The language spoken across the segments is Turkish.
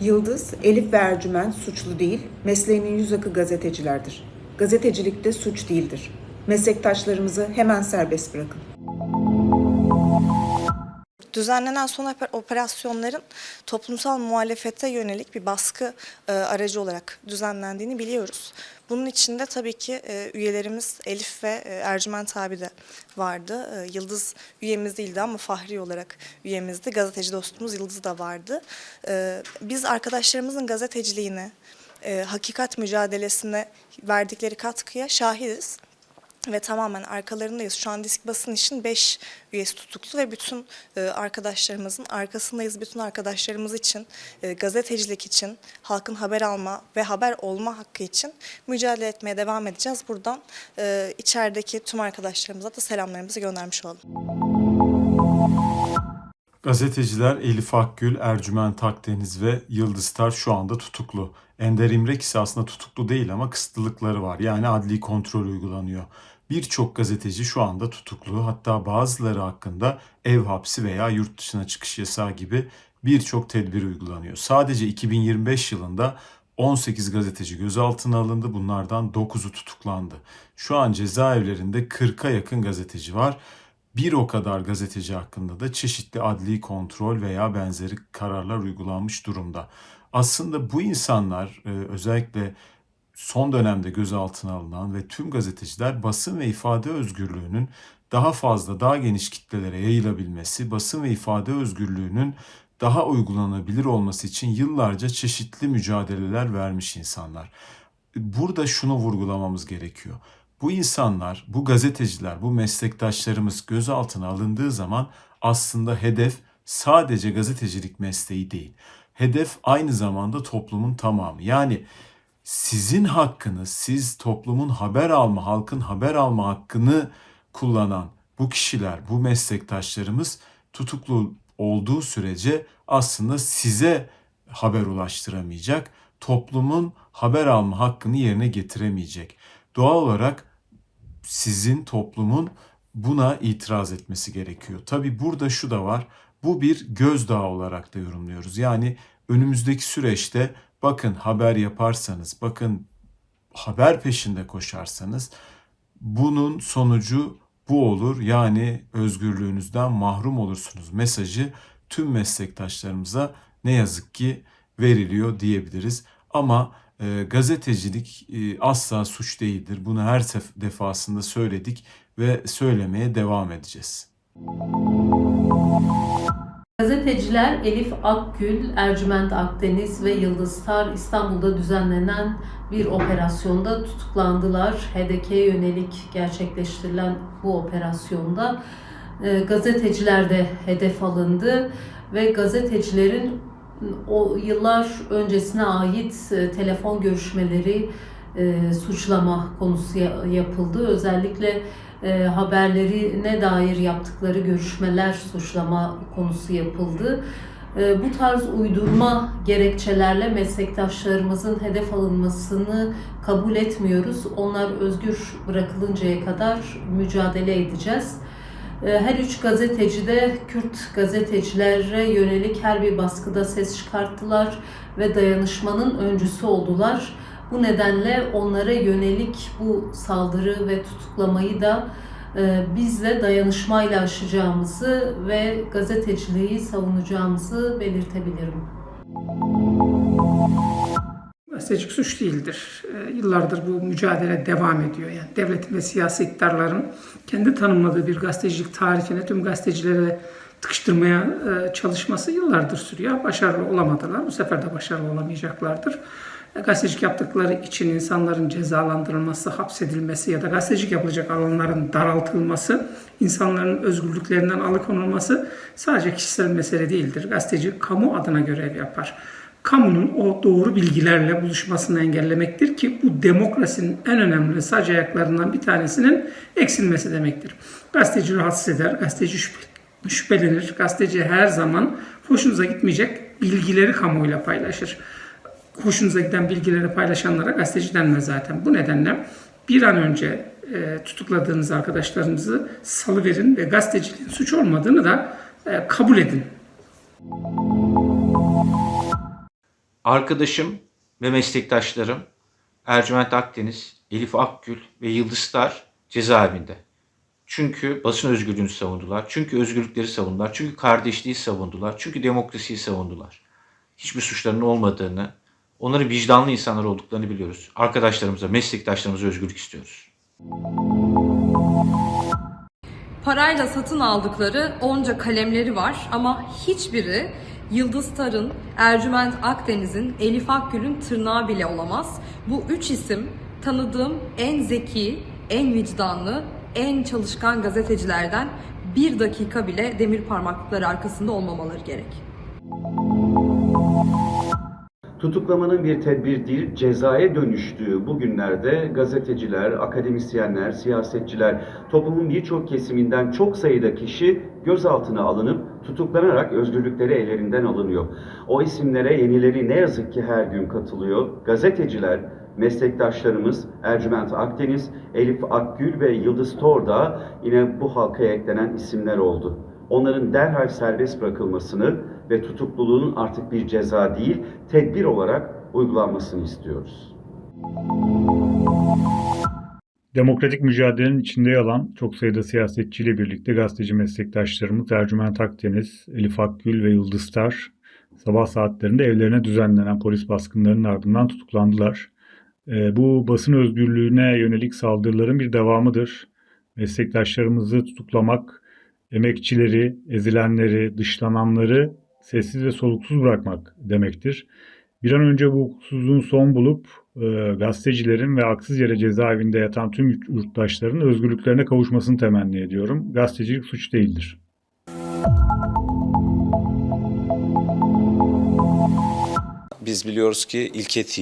Yıldız, Elif ve Ercüment suçlu değil, mesleğinin yüz akı gazetecilerdir. Gazetecilik de suç değildir. Meslektaşlarımızı hemen serbest bırakın. Düzenlenen son oper- operasyonların toplumsal muhalefete yönelik bir baskı e, aracı olarak düzenlendiğini biliyoruz. Bunun içinde tabii ki e, üyelerimiz Elif ve e, Ercüment abi de vardı. Yıldız üyemiz değildi ama Fahri olarak üyemizdi. Gazeteci dostumuz Yıldız da vardı. Biz arkadaşlarımızın gazeteciliğine, e, hakikat mücadelesine verdikleri katkıya şahidiz ve tamamen arkalarındayız. Şu an disk basın için 5 üyesi tutuklu ve bütün e, arkadaşlarımızın arkasındayız. Bütün arkadaşlarımız için, e, gazetecilik için, halkın haber alma ve haber olma hakkı için mücadele etmeye devam edeceğiz. Buradan e, içerideki tüm arkadaşlarımıza da selamlarımızı göndermiş olalım. Gazeteciler Elif Akgül, Ercüment Akdeniz ve Yıldız Tar şu anda tutuklu. Ender İmrek ise aslında tutuklu değil ama kısıtlılıkları var. Yani adli kontrol uygulanıyor. Birçok gazeteci şu anda tutuklu. Hatta bazıları hakkında ev hapsi veya yurt dışına çıkış yasağı gibi birçok tedbir uygulanıyor. Sadece 2025 yılında 18 gazeteci gözaltına alındı. Bunlardan 9'u tutuklandı. Şu an cezaevlerinde 40'a yakın gazeteci var. Bir o kadar gazeteci hakkında da çeşitli adli kontrol veya benzeri kararlar uygulanmış durumda. Aslında bu insanlar e, özellikle son dönemde gözaltına alınan ve tüm gazeteciler basın ve ifade özgürlüğünün daha fazla, daha geniş kitlelere yayılabilmesi, basın ve ifade özgürlüğünün daha uygulanabilir olması için yıllarca çeşitli mücadeleler vermiş insanlar. Burada şunu vurgulamamız gerekiyor. Bu insanlar, bu gazeteciler, bu meslektaşlarımız gözaltına alındığı zaman aslında hedef sadece gazetecilik mesleği değil. Hedef aynı zamanda toplumun tamamı. Yani sizin hakkınız, siz toplumun haber alma, halkın haber alma hakkını kullanan bu kişiler, bu meslektaşlarımız tutuklu olduğu sürece aslında size haber ulaştıramayacak, toplumun haber alma hakkını yerine getiremeyecek. Doğal olarak sizin toplumun buna itiraz etmesi gerekiyor. Tabi burada şu da var. Bu bir gözdağı olarak da yorumluyoruz. Yani önümüzdeki süreçte bakın haber yaparsanız, bakın haber peşinde koşarsanız bunun sonucu bu olur. Yani özgürlüğünüzden mahrum olursunuz mesajı tüm meslektaşlarımıza ne yazık ki veriliyor diyebiliriz. Ama e, gazetecilik e, asla suç değildir. Bunu her defasında söyledik ve söylemeye devam edeceğiz. Gazeteciler Elif Akgül, Ercüment Akdeniz ve Yıldız Tar İstanbul'da düzenlenen bir operasyonda tutuklandılar. HDK'ye yönelik gerçekleştirilen bu operasyonda e, gazeteciler de hedef alındı ve gazetecilerin o yıllar öncesine ait e, telefon görüşmeleri e, suçlama konusu ya- yapıldı. Özellikle e, haberlerine dair yaptıkları görüşmeler suçlama konusu yapıldı. E, bu tarz uydurma gerekçelerle meslektaşlarımızın hedef alınmasını kabul etmiyoruz. Onlar özgür bırakılıncaya kadar mücadele edeceğiz. E, Her üç gazeteci de Kürt gazetecilere yönelik her bir baskıda ses çıkarttılar ve dayanışmanın öncüsü oldular. Bu nedenle onlara yönelik bu saldırı ve tutuklamayı da e, biz de dayanışmayla aşacağımızı ve gazeteciliği savunacağımızı belirtebilirim. Gazetecilik suç değildir. E, Yıllardır bu mücadele devam ediyor. Yani devletin ve siyasi iktidarların kendi tanımladığı bir gazetecilik tarifine tüm gazetecilere tıkıştırmaya e, çalışması yıllardır sürüyor. Başarılı olamadılar. Bu sefer de başarılı olamayacaklardır. Gazetecilik yaptıkları için insanların cezalandırılması, hapsedilmesi ya da gazetecilik yapılacak alanların daraltılması, insanların özgürlüklerinden alıkonulması sadece kişisel mesele değildir. Gazeteci kamu adına görev yapar kamunun o doğru bilgilerle buluşmasını engellemektir ki bu demokrasinin en önemli sac ayaklarından bir tanesinin eksilmesi demektir. Gazeteci rahatsız eder, gazeteci şüphe- şüphelenir, gazeteci her zaman hoşunuza gitmeyecek bilgileri kamuoyuyla paylaşır. Hoşunuza giden bilgileri paylaşanlara gazeteci denmez zaten. Bu nedenle bir an önce e, tutukladığınız arkadaşlarınızı salıverin ve gazeteciliğin suç olmadığını da e, kabul edin. Arkadaşım ve meslektaşlarım Ercüment Akdeniz, Elif Akgül ve Yıldız Star cezaevinde. Çünkü basın özgürlüğünü savundular, çünkü özgürlükleri savundular, çünkü kardeşliği savundular, çünkü demokrasiyi savundular. Hiçbir suçlarının olmadığını, onların vicdanlı insanlar olduklarını biliyoruz. Arkadaşlarımıza, meslektaşlarımıza özgürlük istiyoruz. Parayla satın aldıkları onca kalemleri var ama hiçbiri Yıldız Tar'ın, Ercüment Akdeniz'in, Elif Akgül'ün tırnağı bile olamaz. Bu üç isim tanıdığım en zeki, en vicdanlı, en çalışkan gazetecilerden bir dakika bile demir parmaklıkları arkasında olmamaları gerek. Tutuklamanın bir tedbir değil, cezaya dönüştüğü bu günlerde gazeteciler, akademisyenler, siyasetçiler, toplumun birçok kesiminden çok sayıda kişi gözaltına alınıp tutuklanarak özgürlükleri ellerinden alınıyor. O isimlere yenileri ne yazık ki her gün katılıyor. Gazeteciler, meslektaşlarımız Ercüment Akdeniz, Elif Akgül ve Yıldız Tor da yine bu halkaya eklenen isimler oldu. Onların derhal serbest bırakılmasını ve tutukluluğun artık bir ceza değil, tedbir olarak uygulanmasını istiyoruz. Demokratik mücadelenin içinde yer alan çok sayıda siyasetçiyle birlikte gazeteci meslektaşlarımız Ercüment Akdeniz, Elif Akgül ve Yıldız Tar sabah saatlerinde evlerine düzenlenen polis baskınlarının ardından tutuklandılar. Ee, bu basın özgürlüğüne yönelik saldırıların bir devamıdır. Meslektaşlarımızı tutuklamak, emekçileri, ezilenleri, dışlananları sessiz ve soluksuz bırakmak demektir. Bir an önce bu hukuksuzluğun son bulup e, gazetecilerin ve haksız yere cezaevinde yatan tüm yurttaşların özgürlüklerine kavuşmasını temenni ediyorum. Gazetecilik suç değildir. Biz biliyoruz ki İlke TV,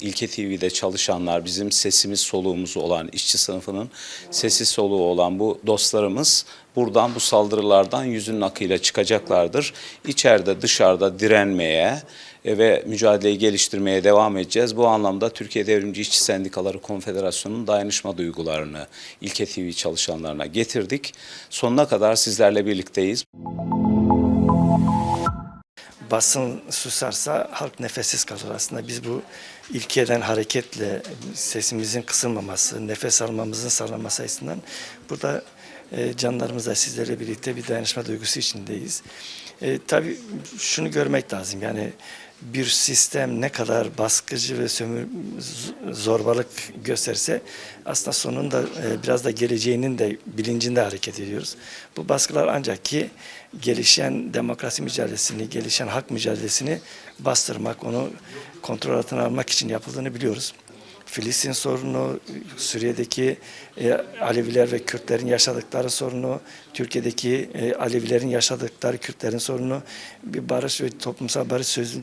İlke TV'de çalışanlar bizim sesimiz soluğumuz olan işçi sınıfının sesi soluğu olan bu dostlarımız buradan bu saldırılardan yüzünün akıyla çıkacaklardır. İçeride dışarıda direnmeye e, ve mücadeleyi geliştirmeye devam edeceğiz. Bu anlamda Türkiye Devrimci İşçi Sendikaları Konfederasyonu'nun dayanışma duygularını İlke TV çalışanlarına getirdik. Sonuna kadar sizlerle birlikteyiz. Basın susarsa halk nefessiz kalır aslında. Biz bu ilkeden hareketle sesimizin kısılmaması, nefes almamızın sağlanması açısından burada e, canlarımızla sizlerle birlikte bir dayanışma duygusu içindeyiz. E, tabii şunu görmek lazım yani bir sistem ne kadar baskıcı ve sömür, zorbalık gösterse aslında sonunda e, biraz da geleceğinin de bilincinde hareket ediyoruz. Bu baskılar ancak ki gelişen demokrasi mücadelesini, gelişen hak mücadelesini bastırmak, onu kontrol altına almak için yapıldığını biliyoruz. Filistin sorunu, Suriye'deki e, Aleviler ve Kürtlerin yaşadıkları sorunu, Türkiye'deki e, Alevilerin yaşadıkları Kürtlerin sorunu, bir barış ve toplumsal barış sözü,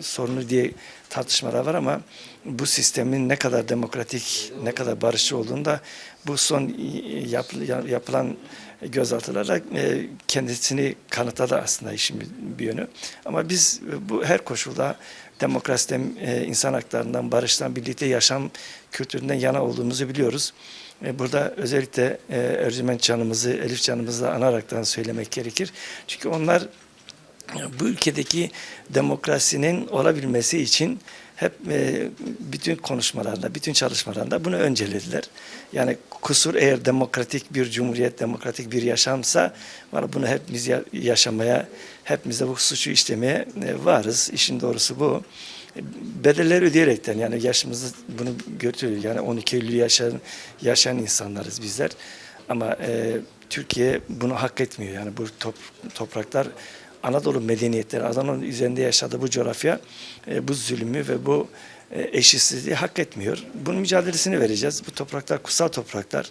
sorunu diye tartışmalar var ama bu sistemin ne kadar demokratik, ne kadar barışçı olduğunu da bu son e, yap, yapılan gözaltılarla e, kendisini kanıtladı aslında işin bir, yönü. Ama biz bu her koşulda demokrasiden, e, insan haklarından, barıştan, birlikte yaşam kültüründen yana olduğumuzu biliyoruz. E, Burada özellikle e, canımızı, Elif canımızı anaraktan söylemek gerekir. Çünkü onlar bu ülkedeki demokrasinin olabilmesi için hep e, bütün konuşmalarında, bütün çalışmalarında bunu öncelediler. Yani kusur eğer demokratik bir cumhuriyet, demokratik bir yaşamsa var bunu hepimiz ya- yaşamaya, hepimiz de bu suçu işlemeye e, varız. İşin doğrusu bu. Bedeller ödeyerekten yani yaşımızı bunu götürüyor. Yani 12 Eylül yaşayan, yaşayan insanlarız bizler. Ama e, Türkiye bunu hak etmiyor. Yani bu top- topraklar Anadolu medeniyetleri, Anadolu'nun üzerinde yaşadığı bu coğrafya e, bu zulmü ve bu e, eşitsizliği hak etmiyor. Bunun mücadelesini vereceğiz. Bu topraklar kutsal topraklar.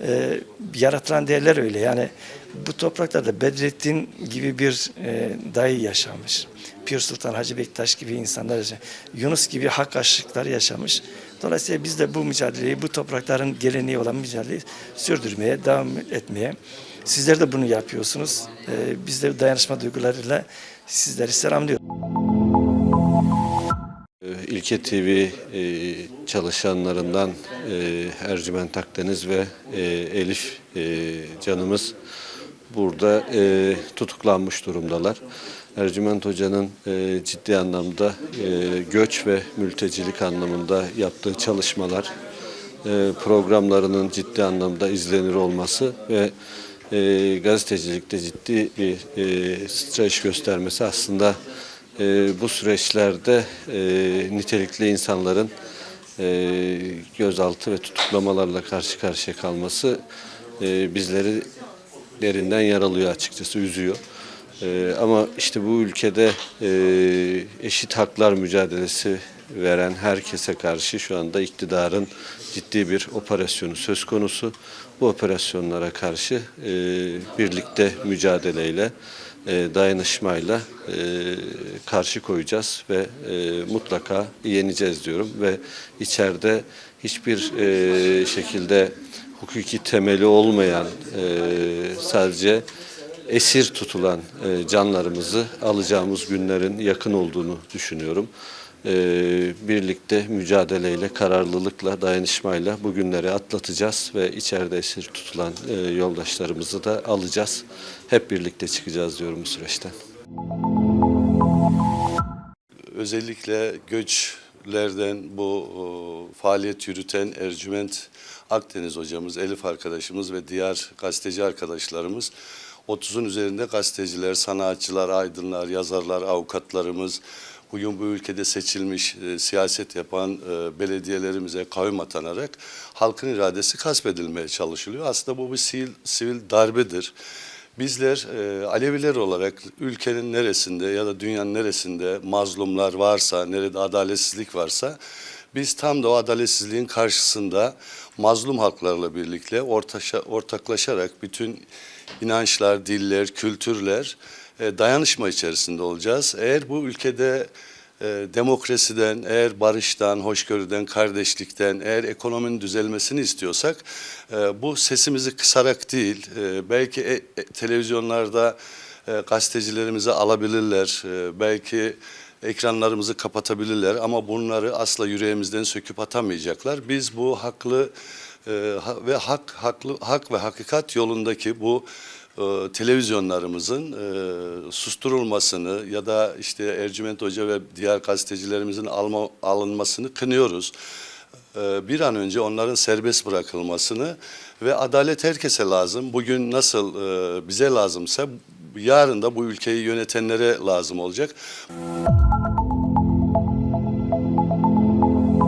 E, yaratılan değerler öyle. Yani bu topraklarda Bedrettin gibi bir e, dayı yaşamış. Pir Sultan Hacı Bektaş gibi insanlar yaşamış. Yunus gibi hak aşıkları yaşamış. Dolayısıyla biz de bu mücadeleyi, bu toprakların geleneği olan mücadeleyi sürdürmeye, devam etmeye, Sizler de bunu yapıyorsunuz. Ee, biz de dayanışma duygularıyla sizleri selamlıyoruz. İlke TV e, çalışanlarından e, Ercüment Akdeniz ve e, Elif canımız burada tutuklanmış durumdalar. Ercüment Hoca'nın e, ciddi anlamda e, göç ve mültecilik anlamında yaptığı çalışmalar, e, programlarının ciddi anlamda izlenir olması ve e, gazetecilikte ciddi bir e, streç göstermesi aslında e, bu süreçlerde e, nitelikli insanların e, gözaltı ve tutuklamalarla karşı karşıya kalması e, bizleri derinden yaralıyor açıkçası, üzüyor. E, ama işte bu ülkede e, eşit haklar mücadelesi veren herkese karşı şu anda iktidarın ciddi bir operasyonu söz konusu. Bu operasyonlara karşı e, birlikte mücadeleyle, e, dayanışmayla e, karşı koyacağız ve e, mutlaka yeneceğiz diyorum ve içeride hiçbir e, şekilde hukuki temeli olmayan e, sadece esir tutulan e, canlarımızı alacağımız günlerin yakın olduğunu düşünüyorum. E, birlikte mücadeleyle, kararlılıkla, dayanışmayla bu günleri atlatacağız ve içeride esir tutulan e, yoldaşlarımızı da alacağız. Hep birlikte çıkacağız diyorum bu süreçten. özellikle göçlerden bu e, faaliyet yürüten Ercüment Akdeniz hocamız, Elif arkadaşımız ve diğer gazeteci arkadaşlarımız 30'un üzerinde gazeteciler, sanatçılar, aydınlar, yazarlar, avukatlarımız, bugün bu ülkede seçilmiş, e, siyaset yapan e, belediyelerimize kavim atanarak halkın iradesi gasp edilmeye çalışılıyor. Aslında bu bir sivil, sivil darbedir. Bizler e, Aleviler olarak ülkenin neresinde ya da dünyanın neresinde mazlumlar varsa, nerede adaletsizlik varsa biz tam da o adaletsizliğin karşısında mazlum halklarla birlikte ortaşa, ortaklaşarak bütün inançlar, diller, kültürler e, dayanışma içerisinde olacağız. Eğer bu ülkede e, demokrasiden, eğer barıştan, hoşgörüden, kardeşlikten, eğer ekonominin düzelmesini istiyorsak e, bu sesimizi kısarak değil, e, belki e, e, televizyonlarda e, gazetecilerimizi alabilirler, e, belki ekranlarımızı kapatabilirler ama bunları asla yüreğimizden söküp atamayacaklar. Biz bu haklı e, ve hak haklı hak ve hakikat yolundaki bu e, televizyonlarımızın e, susturulmasını ya da işte Ercüment Hoca ve diğer gazetecilerimizin alma, alınmasını kınıyoruz. Bir an önce onların serbest bırakılmasını ve adalet herkese lazım. Bugün nasıl bize lazımsa yarın da bu ülkeyi yönetenlere lazım olacak.